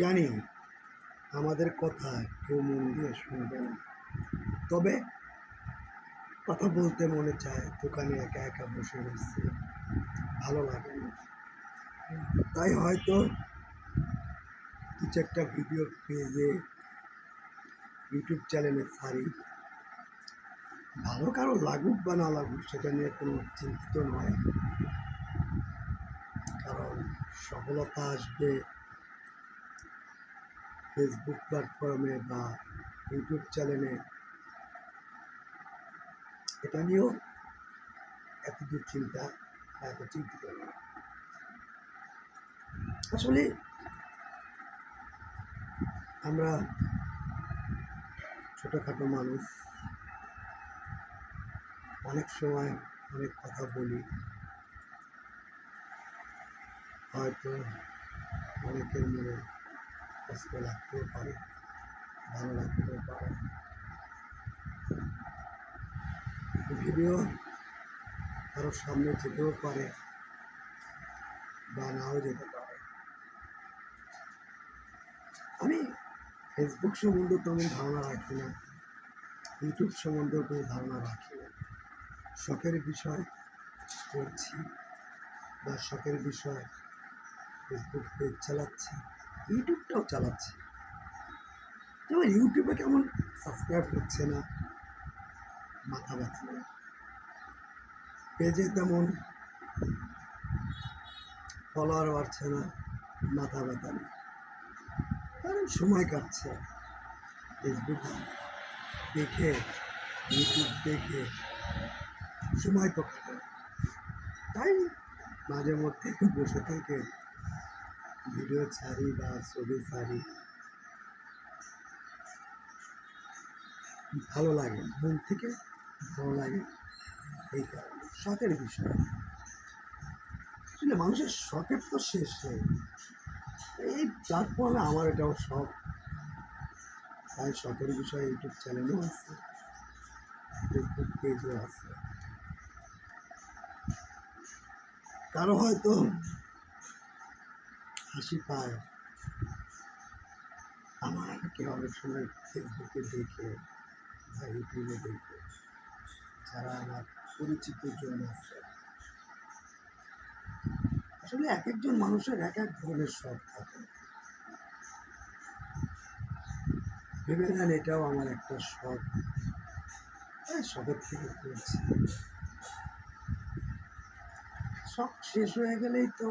জানি, আমাদের কথা কেউ মন দিয়ে শুনবে না। তবে কথা বলতে মনে চায়, দোকানে একা একা বসে রয়েছে, ভালো লাগে না। তাই হয়তো কিছু একটা ভিডিও পেজে ইউটিউব চ্যানেলে ছাড়ি। ভালো কারও লাগুক বা না লাগুক, সেটা নিয়ে কোনো চিন্তিত নয়। কারণ সফলতা আসবে ফেসবুক প্ল্যাটফর্মে বা ইউটিউব চ্যানেলে এটা নিয়েও এত দূর চিন্তা বা এত চিন্তিত। নয় আসলে আমরা ছোটোখাটো মানুষ, অনেক সময় অনেক কথা বলি। হয়তো অনেকের মনে কষ্ট লাগতেও পারে, ভালো লাগতেও পারে। ভিডিও কারোর সামনে যেতেও পারে বা নাও যেতে পারে। আমি ফেসবুক সম্বন্ধে তেমন ধারণা রাখি না ইউটিউব সম্বন্ধেও কোনো ধারণা রাখি না। শখের বিষয় করছি বা শখের বিষয় ফেসবুক পেজ চালাচ্ছি। ইউটিউবটাও চালাচ্ছি। যেমন ইউটিউবে কেমন সাবস্ক্রাইব হচ্ছে না, মাথা ব্যথা নেই পেজে তেমন ফলোয়ার বাড়ছে না, মাথা ব্যথা নেই। কারণ সময় কাটছে। ফেসবুক দেখে ইউটিউব দেখে সময় তো কাটে তাই মাঝে মধ্যে বসে থেকে ভিডিও ছাড়ি বা ছবি ছাড়ি। ভালো লাগে, মন থেকে ভালো লাগে এই কারণে, শখের বিষয়। আসলে মানুষের শখের তো শেষ নেই। এই প্ল্যাটফর্মে আমার এটাও শখ। তাই শখের বিষয় ইউটিউব চ্যানেলও আছে ফেসবুক পেজও আছে। কারও হয়তো হাসি পায়। আমার কেউ অনেক সময় ফেসবুকে দেখে বা ইউটিউবে দেখে। যারা আমার পরিচিত জন আছে। আসলে এক একজন মানুষের এক এক ধরনের শখ থাকে। ভেবে নেন এটাও আমার একটা শখ। হ্যাঁ শখের থেকে করছি শখ শেষ হয়ে গেলেই তো